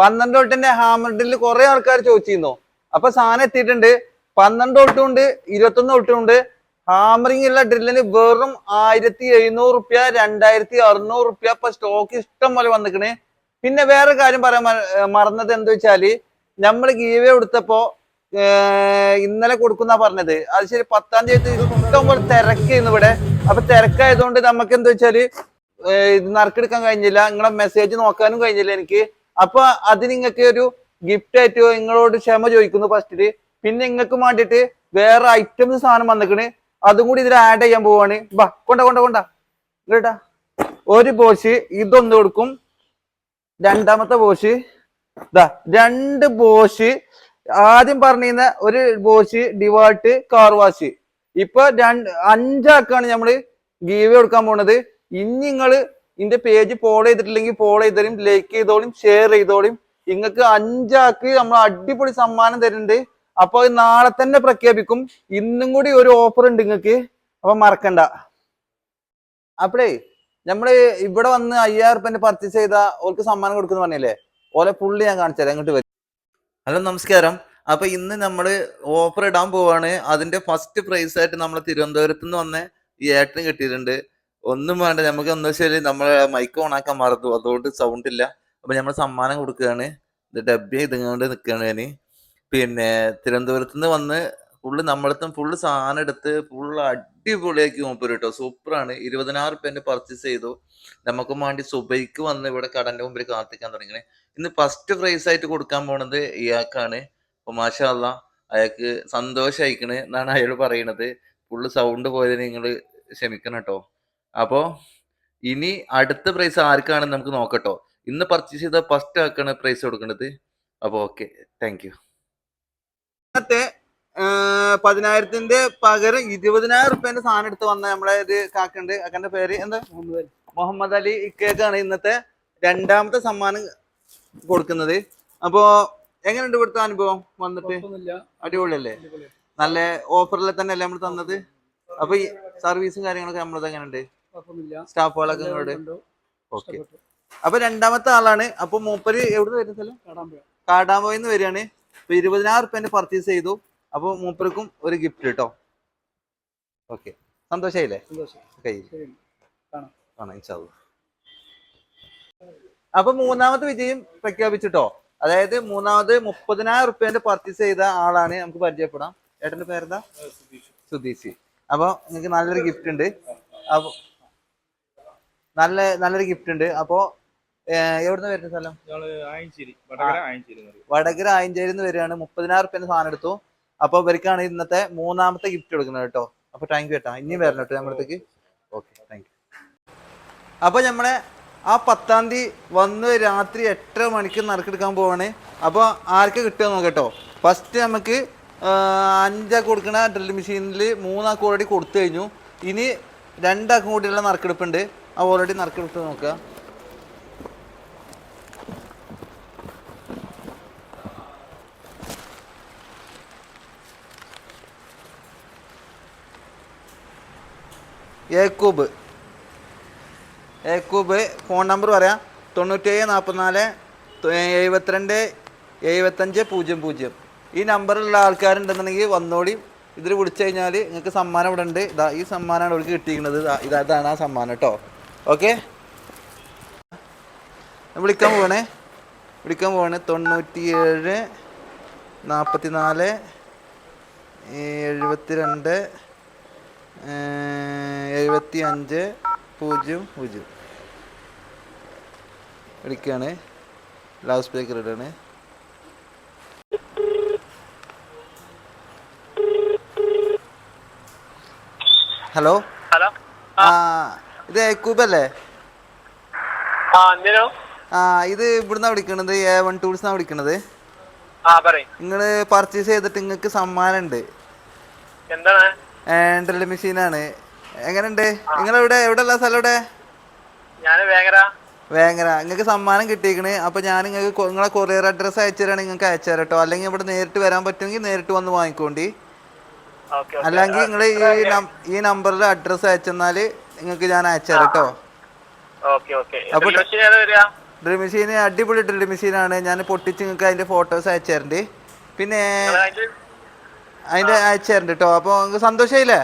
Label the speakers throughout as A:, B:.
A: പന്ത്രണ്ട് തൊട്ടിന്റെ hammer drill കുറെ ആൾക്കാർ ചോദിച്ചിരുന്നു. അപ്പൊ സാധനം എത്തിയിട്ടുണ്ട്. പന്ത്രണ്ട് തൊട്ടും ഉണ്ട് ഇരുപത്തൊന്ന് തൊട്ടും ഉണ്ട്. ഹാമറിംഗ് ഉള്ള ഡ്രില്ലിന് വെറും ആയിരത്തി എഴുന്നൂറ് റുപ്യ രണ്ടായിരത്തി അറുന്നൂറ് റുപ്യ ഇപ്പൊ സ്റ്റോക്ക് ഇഷ്ടം പോലെ വന്നിക്കണ്. പിന്നെ വേറെ കാര്യം പറയാൻ മറന്നത് എന്താ വെച്ചാൽ നമ്മൾ ഗീവേ കൊടുത്തപ്പോ ഇന്നലെ കൊടുക്കുന്ന പറഞ്ഞത്. അത് ശരി പത്താം തീയതി ഇഷ്ടം പോലെ തിരക്കായിരുന്നു ഇവിടെ. അപ്പൊ തിരക്കായതുകൊണ്ട് നമുക്ക് എന്താ വെച്ചാൽ ഇത് നറുക്കെടുക്കാൻ കഴിഞ്ഞില്ല. നിങ്ങളെ മെസ്സേജ് നോക്കാനും കഴിഞ്ഞില്ല എനിക്ക്. അപ്പൊ അത് നിങ്ങൾക്ക് ഒരു ഗിഫ്റ്റ് ആയിട്ട് നിങ്ങളോട് ക്ഷമ ചോദിക്കുന്നു ഫസ്റ്റിൽ പിന്നെ നിങ്ങൾക്ക് വേണ്ടിയിട്ട് വേറെ ഐറ്റംസ് സാധനം വന്നിക്കണ്. അതും കൂടി ഇതിൽ ആഡ് ചെയ്യാൻ പോവാണ്. ബാ കൊണ്ട കൊണ്ട കൊണ്ട. കേട്ടാ ഒരു ബോഷ് ഇതൊന്ന് കൊടുക്കും. രണ്ടാമത്തെ ബോഷ് ഇതാ രണ്ട് ബോഷ് ആദ്യം പറഞ്ഞിരുന്ന ഒരു ബോഷ് ഡിവാൾട്ട് കാർ വാഷ് ഇപ്പൊ രണ്ട് അഞ്ചാക്കാണ് നമ്മൾ ഗീവ് കൊടുക്കാൻ പോണത്. ഇനി നിങ്ങൾ ഇതിന്റെ പേജ് ഫോളോ ചെയ്തിട്ടില്ലെങ്കിൽ ഫോളോ ചെയ്തോളും ലൈക്ക് ചെയ്തോളും ഷെയർ ചെയ്തോളും. നിങ്ങൾക്ക് അഞ്ചാക്ക് നമ്മൾ അടിപൊളി സമ്മാനം തരുന്നുണ്ട്. അപ്പൊ നാളെ തന്നെ പ്രഖ്യാപിക്കും. ഇന്നും കൂടി ഒരു ഓഫർ ഉണ്ട് നിങ്ങൾക്ക് അപ്പൊ മറക്കണ്ട. അപ്പഴേ നമ്മൾ ഇവിടെ വന്ന് അയ്യായിരം റുപ്യന്റെ പർച്ചേസ് ചെയ്ത ഓർക്ക് സമ്മാനം കൊടുക്കുന്നു പറഞ്ഞില്ലേ? ഓലെ പുള്ളി ഞാൻ കാണിച്ചു അങ്ങോട്ട് വരും. ഹലോ നമസ്കാരം. അപ്പൊ ഇന്ന് നമ്മൾ ഓഫർ ഇടാൻ പോവാണ്. അതിന്റെ ഫസ്റ്റ് പ്രൈസ് ആയിട്ട് നമ്മൾ തിരുവനന്തപുരത്ത് നിന്ന് വന്ന ഈ ഏട്ടന് കിട്ടിയിട്ടുണ്ട്. ഒന്നും വേണ്ട. നമുക്ക് എന്താ വെച്ചാൽ നമ്മളെ മൈക്ക് ഓണാക്കാൻ മറന്നു. അതുകൊണ്ട് സൗണ്ട് ഇല്ല. അപ്പൊ നമ്മൾ സമ്മാനം കൊടുക്കുകയാണ് ഡബ്ബി ഇതുകൊണ്ട് നിൽക്കുകയാണ് ഞാൻ പിന്നെ തിരുവനന്തപുരത്ത് നിന്ന് വന്ന് ഫുള്ള് നമ്മളടുത്തും ഫുള്ള് സാധനം എടുത്ത് ഫുള്ള് അടിപൊളിയാക്കി മൂപ്പര് കേട്ടോ സൂപ്പറാണ് ഇരുപതിനായിരം റുപ്യന്റെ പർച്ചേസ് ചെയ്തു. നമുക്കും വേണ്ടി സുബൈക്ക് വന്ന് ഇവിടെ കടന്റെ മുമ്പിൽ കാത്തിക്കാൻ തുടങ്ങി ഇന്ന് ഫസ്റ്റ് പ്രൈസ് ആയിട്ട് കൊടുക്കാൻ പോണത് ഇയാൾക്കാണ്. അപ്പൊ മാഷാ അയാൾക്ക് സന്തോഷം അയക്കണേ എന്നാണ് അയാൾ പറയണത്. ഫുള്ള് സൗണ്ട് പോയതിന് നിങ്ങൾ ക്ഷമിക്കണം കേട്ടോ അപ്പോ ഇനി അടുത്ത പ്രൈസ് ആർക്കാണെന്ന് നമുക്ക് നോക്കട്ടോ. ഇന്ന് പർച്ചേസ് ചെയ്ത ഫസ്റ്റ് ആക്കാണ് പ്രൈസ് കൊടുക്കേണ്ടത്? അപ്പൊ ഓക്കെ താങ്ക് യു ഇന്നത്തെ പതിനായിരത്തിന്റെ പകരം ഇരുപതിനായിരം റുപ്യന്റെ സാധനം എടുത്ത് വന്ന നമ്മളെ ഒരു കാക്കുണ്ട് അക്കന്റെ പേര് എന്താ? മുഹമ്മദ് അലി ഇക്കേക്കാണ് ഇന്നത്തെ രണ്ടാമത്തെ സമ്മാനം കൊടുക്കുന്നത്. അപ്പോ എങ്ങനെയുണ്ട് ഇവിടുത്തെ അനുഭവം വന്നിട്ട്. അടിപൊളിയല്ലേ? നല്ല ഓഫറിൽ തന്നെ അല്ലേ നമ്മൾ തന്നത്? അപ്പൊ ഈ സർവീസും കാര്യങ്ങളൊക്കെ നമ്മളത് എങ്ങനെയുണ്ട്. സ്റ്റാഫുകളൊക്കെ ഇങ്ങോട്ട്. ഓക്കെ. അപ്പൊ രണ്ടാമത്തെ ആളാണ്. അപ്പൊ മൂപ്പര് എവിടെ വരുന്ന സ്ഥലം?
B: കാടാമ്പോയിൽ
A: നിന്ന് വരികയാണ്. ഇപ്പൊ ഇരുപതിനായിരം റുപ്യന്റെ പർച്ചേസ് ചെയ്തു. അപ്പൊ മൂപ്പർക്കും ഒരു ഗിഫ്റ്റ് കേട്ടോ ഓക്കെ. സന്തോഷായില്ലേ. അപ്പൊ മൂന്നാമത്തെ വിജയം പ്രഖ്യാപിച്ചിട്ടോ? അതായത് മൂന്നാമത് മുപ്പതിനായിരം റുപ്യന്റെ പർച്ചേസ് ചെയ്ത ആളാണ് നമുക്ക് പരിചയപ്പെടാം. ഏട്ടന്റെ പേരെന്താ? സുധീഷ്. അപ്പൊ നിങ്ങൾക്ക് നല്ലൊരു ഗിഫ്റ്റ് ഉണ്ട്. അപ്പൊ നല്ല നല്ലൊരു ഗിഫ്റ്റ് ഉണ്ട്. അപ്പോ എവിടുന്ന് വരുന്ന സ്ഥലം?
C: വടകര ആയഞ്ചേരി
A: വരികയാണ്. മുപ്പതിനായിരം റുപ്യ സാധനം എടുത്തു. അപ്പൊ ഇവർക്കാണ് ഇന്നത്തെ മൂന്നാമത്തെ ഗിഫ്റ്റ് കൊടുക്കുന്നത് കേട്ടോ. അപ്പൊ താങ്ക് യു കേട്ടോ ഇനിയും വരണം കേട്ടോ നമ്മളത്തേക്ക് ഓക്കെ താങ്ക് യു അപ്പൊ നമ്മളെ ആ പത്താം തീയതി വന്ന് രാത്രി എട്ടര മണിക്ക് നറുക്കെടുക്കാൻ പോവാണ്. അപ്പോൾ ആർക്ക് കിട്ടുക നോക്കട്ടോ ഫസ്റ്റ് നമുക്ക് അഞ്ചാ അഞ്ചാക്ക് കൊടുക്കുന്ന ഡ്രിൽ മെഷീനിൽ മൂന്നാൾക്ക് ഓൾറെഡി കൊടുത്തു കഴിഞ്ഞു. ഇനി രണ്ടാക്കും കൂടിയുള്ള നറുക്കെടുപ്പുണ്ട്. ആ ഓൾറെഡി നറുക്കെടുപ്പ് നോക്കുക. ഏക്കൂബ്. ഏക്കൂബ് ഫോൺ നമ്പർ പറയാം. തൊണ്ണൂറ്റേഴ് നാൽപ്പത്തിനാല് എഴുപത്തിരണ്ട് എഴുപത്തഞ്ച് പൂജ്യം പൂജ്യം. ഈ നമ്പറിലുള്ള ആൾക്കാരുണ്ടെന്നുണ്ടെങ്കിൽ വന്നോളി ഇതിൽ വിളിച്ചു കഴിഞ്ഞാൽ നിങ്ങൾക്ക് സമ്മാനം ഇവിടെ ഉണ്ട് ഇതാ ഈ സമ്മാനമാണ് അവർക്ക് കിട്ടിയിരിക്കുന്നത്. ഇതാ ഇതാണ് ആ സമ്മാനം കേട്ടോ ഓക്കെ? വിളിക്കാൻ പോകണേ വിളിക്കാൻ പോവാണ്. തൊണ്ണൂറ്റി ഏഴ് നാൽപ്പത്തി നാല് എഴുപത്തി രണ്ട് എഴുപത്തി അഞ്ച് പൂജ്യം പൂജ്യം. വിളിക്കുകയാണ് ലൗഡ് സ്പീക്കർ ഇടാണ്. ഹലോ?
D: ഹലോ.
A: ആ ഇത് കൂബല്ലേ അല്ലേ?
D: ആ
A: ഇത് ഇവിടുന്നാ വിളിക്കണത് എ വൺ ടൂൾസ് വിളിക്കണത്. നിങ്ങൾ പർച്ചേസ് ചെയ്തിട്ട് നിങ്ങൾക്ക് സമ്മാനം ഉണ്ട് ഡ്രിൽ മെഷീനാണ് എങ്ങനെയുണ്ട് നിങ്ങൾ എവിടെ എവിടെ ഉള്ള സ്ഥലം എവിടെ
D: വേങ്ങര.
A: നിങ്ങൾക്ക് സമ്മാനം കിട്ടിയേക്കണ് അപ്പൊ ഞാൻ നിങ്ങൾക്ക് നിങ്ങളെ കൊറിയർ അഡ്രസ്സ് അയച്ചു തരാണ് നിങ്ങൾക്ക് അയച്ചു തരാം കേട്ടോ അല്ലെങ്കിൽ ഇവിടെ നേരിട്ട് വരാൻ പറ്റുമെങ്കിൽ നേരിട്ട് വന്ന് വാങ്ങിക്കോണ്ടി. അല്ലെങ്കിൽ നിങ്ങൾ ഈ ഈ നമ്പറിൽ അഡ്രസ്സ് അയച്ചെന്നാൽ നിങ്ങൾക്ക് ഞാൻ അയച്ചു കേട്ടോ. അപ്പൊ- ഡ്രിൽ മെഷീൻ അടിപൊളി ഡ്രിൽ മെഷീനാണ് ഞാൻ പൊട്ടിച്ച് നിങ്ങൾക്ക് അതിന്റെ ഫോട്ടോസ് അയച്ചു തരണ്ട്. പിന്നെ അതിന്റെ അയച്ചു തരണ്ട് കേട്ടോ. അപ്പൊ നിങ്ങൾക്ക് സന്തോഷമായില്ലേ?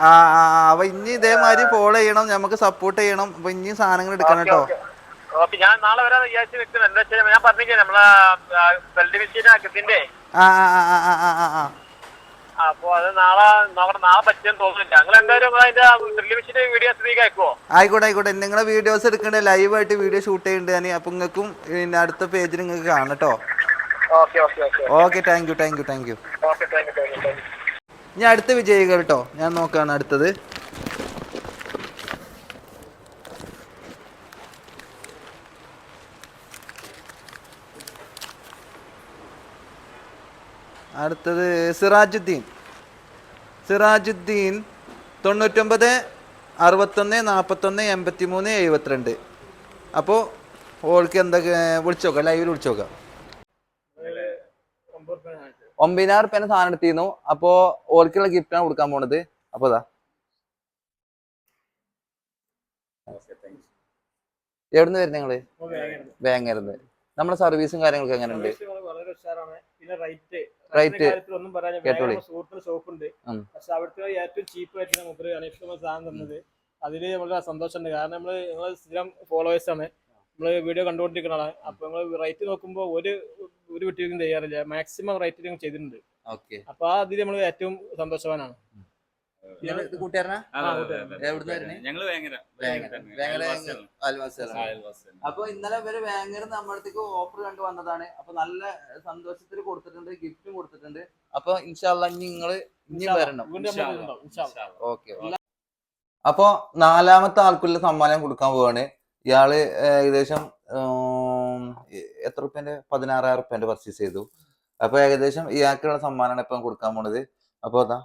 D: ആ
A: ആ അപ്പൊ ഇനി ഇതേമാതിരി ഫോളോ ചെയ്യണം നമുക്ക് സപ്പോർട്ട് ചെയ്യണം. അപ്പൊ ഇനി സാധനങ്ങൾ എടുക്കണം കേട്ടോ.
D: ഞാൻ നാളെ വരാൻ വിചാരിച്ചു നിൽക്കുന്നത് എന്താ വെച്ചാൽ ഞാൻ പറഞ്ഞില്ലേ നമ്മളെ ബെൽറ്റ് മെഷീൻ ഇതിന്റെ
A: ആ ആ ആ ആ ആ ആ ആ
D: അപ്പൊ അത് നാളെ നോക്കണം നാളെ തോന്നുന്നില്ല. ഞങ്ങൾ എന്തായാലും നിങ്ങൾ അതിന്റെ ഡ്രില്ല് മെഷീന്റെ വീഡിയോ സ്ഥിതിക്ക് അയക്കുവോ
A: ആയിക്കോട്ടെ ആയിക്കോട്ടെ. നിങ്ങളെ വീഡിയോസ് എടുക്കണ്ടേ. ലൈവായിട്ട് വീഡിയോ ഷൂട്ട് ചെയ്യുന്നുണ്ട് ഞാൻ അപ്പൊ നിങ്ങൾക്കും പിന്നെ അടുത്ത പേജിൽ നിങ്ങൾക്ക് കാണാം കേട്ടോ.
D: Okay okay okay
A: okay thank you thank you thank you
D: okay thank you thank you thank you
A: ഞാൻ അടുത്ത വിജയികൾ കേട്ടോ ഞാൻ നോക്കാണ് അടുത്തത്. അടുത്തത് സിറാജുദ്ദീൻ. സിറാജുദ്ദീൻ തൊണ്ണൂറ്റൊമ്പത് അറുപത്തൊന്ന് നാൽപ്പത്തൊന്ന് എൺപത്തി മൂന്ന് എഴുപത്തിരണ്ട്. അപ്പോൾ ഓൾക്ക് എന്തൊക്കെ വിളിച്ചോക്കാം ലൈവിൽ വിളിച്ചോക്കാം. ഒമ്പതിനായിരം റുപ്യന്റെ സാധനം എടുത്തിരുന്നു. അപ്പോ ഓൾക്കുള്ള ഗിഫ്റ്റാണ് കൊടുക്കാൻ പോണത്. അപ്പൊ അതാ എവിടുന്ന് വരുന്നത് നിങ്ങൾ? വേങ്ങരുന്ന് നമ്മുടെ സർവീസും കാര്യങ്ങളൊക്കെ എങ്ങനെയുണ്ട്?
B: പിന്നെ റേറ്റ് ഒന്നും പറയാൻ. സുഹൃത്തിന് പക്ഷെ അവിടുത്തെ ഏറ്റവും ചീപ്പ് ആയിട്ട് സാധനം തന്നത് അതിൽ വളരെ സന്തോഷമുണ്ട്. കാരണം നമ്മൾ നിങ്ങൾ സ്ഥിരം ഫോളോവേഴ്സ് ആണ്. നമ്മൾ വീഡിയോ കണ്ടുകൊണ്ടിരിക്കുന്നതാണ്. അപ്പൊ നിങ്ങൾ റേറ്റ് നോക്കുമ്പോൾ ഒരു ഒരു വിട്ടിയും ചെയ്യാറില്ല മാക്സിമം റേറ്റ് ഞങ്ങൾ ചെയ്തിട്ടുണ്ട്.
A: ഓക്കെ.
B: അപ്പൊ ആ അതിൽ നമ്മൾ ഏറ്റവും സന്തോഷവാനാണ്.
C: ഞങ്ങൾ
A: അപ്പൊ ഇന്നലെ ഇവർ വേങ്ങര നമ്മുടെ ഓഫർ കണ്ടു വന്നതാണ്. അപ്പൊ നല്ല സന്തോഷത്തിൽ കൊടുത്തിട്ടുണ്ട്. അപ്പൊ ഇൻഷാല്ല നിങ്ങൾ നിങ്ങൾ ഇനി വരണം. ഓക്കെ അപ്പൊ നാലാമത്തെ ആൾക്കുള്ള സമ്മാനം കൊടുക്കാൻ പോവാണ്. ഇയാൾ ഏകദേശം എത്ര റുപ്യന്റെ പതിനാറായിരം റുപ്യന്റെ പർച്ചേസ് ചെയ്തു. അപ്പൊ ഏകദേശം ഇയാൾക്കുള്ള സമ്മാനമാണ് ഇപ്പം കൊടുക്കാൻ പോണത്. അപ്പൊ അതാ.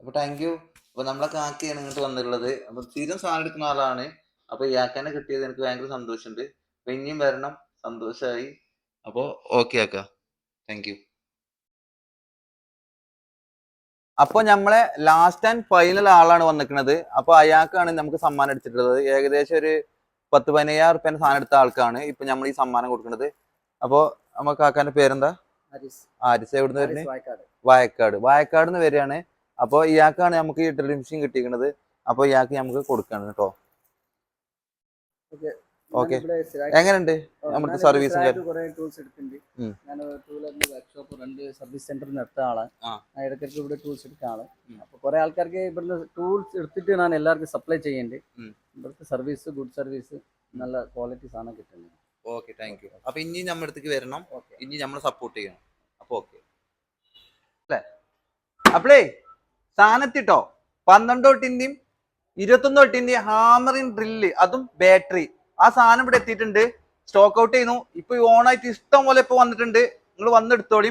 A: അപ്പൊ താങ്ക് യു അപ്പൊ നമ്മളെ കാക്കയാണ് ഇങ്ങോട്ട് വന്നിട്ടുള്ളത്. അപ്പൊ സ്ഥിരം സാധനം എടുക്കുന്ന ആളാണ്. അപ്പൊ ഇയാൾക്കന്നെ കിട്ടിയത് എനിക്ക് ഭയങ്കര സന്തോഷമുണ്ട്. അപ്പൊ ഇനിയും വരണം. സന്തോഷമായി അപ്പൊ ഓക്കെ ആക്ക. താങ്ക് യു അപ്പൊ നമ്മളെ ലാസ്റ്റ് ആൻഡ് ഫൈനൽ ആളാണ് വന്നിക്കുന്നത് അപ്പൊ അയാൾക്കാണ് നമുക്ക് സമ്മാനം എടുത്തിട്ടുള്ളത്. ഏകദേശം ഒരു പത്ത് പതിനയ്യായിരം റുപ്യന്റെ സാധനം എടുത്ത ആൾക്കാണ് ഇപ്പൊ നമ്മൾ ഈ സമ്മാനം കൊടുക്കുന്നത് അപ്പൊ നമുക്ക് ആക്കാന്റെ പേരെന്താ? ആരിസ്. എവിടുന്ന് വരുന്നത് വായക്കാട്. വായക്കാട്. നിന്ന് വരികയാണ്. അപ്പോൾ ഇയാൾക്കാണ് നമുക്ക് ഈ ഡ്രിൽ മെഷീൻ കിട്ടിയിരിക്കുന്നത് അപ്പോൾ ഇയാൾക്ക് നമുക്ക് കൊടുക്കണം കേട്ടോ ഓക്കെ. എങ്ങനെയുണ്ട്? നമ്മുടെ സർവീസും
E: ടൂൾസ് എടുക്കുന്നുണ്ട്. ഞാൻ വർക്ക്ഷോപ്പ് രണ്ട് സർവീസ് സെന്റർ നടത്ത ആളാണ്
A: ആ.
E: ഞാൻ ഇടയ്ക്കിടയ്ക്ക് ഇവിടെ ടൂൾസ് എടുക്കുന്ന ആൾ.
A: ഉം.
E: അപ്പൊ കുറെ ആൾക്കാർക്ക് ഇവിടുന്ന് ടൂൾസ് എടുത്തിട്ട് ഞാൻ എല്ലാവർക്കും സപ്ലൈ ചെയ്യുന്നുണ്ട് ഇവിടുത്തെ സർവീസ് ഗുഡ് സർവീസ് നല്ല ക്വാളിറ്റി സാധനം കിട്ടുന്നുണ്ട്.
A: ഓക്കെ താങ്ക് യു അപ്പൊ ഇനി നമ്മുടെ അടുത്തേക്ക് വരണം. ഇനി നമ്മൾ സപ്പോർട്ട് ചെയ്യണം. അപ്പൊ ഓക്കെ. അല്ലേ? അപ്പളേ സാധനത്തിട്ടോ? പന്ത്രണ്ട് തൊട്ടിന്റെയും ഇരുപത്തൊന്ന് തൊട്ടിന്റെയും ഹാമറിൻ ഡ്രില്ല് അതും ബാറ്ററി ആ സാധനം ഇവിടെ എത്തിയിട്ടുണ്ട്. സ്റ്റോക്ക് ഔട്ട് ചെയ്യുന്നു. ഇപ്പൊ ഓണായിട്ട് ഇഷ്ടം പോലെ ഇപ്പൊ വന്നിട്ടുണ്ട്. നിങ്ങൾ വന്നെടുത്തോളി.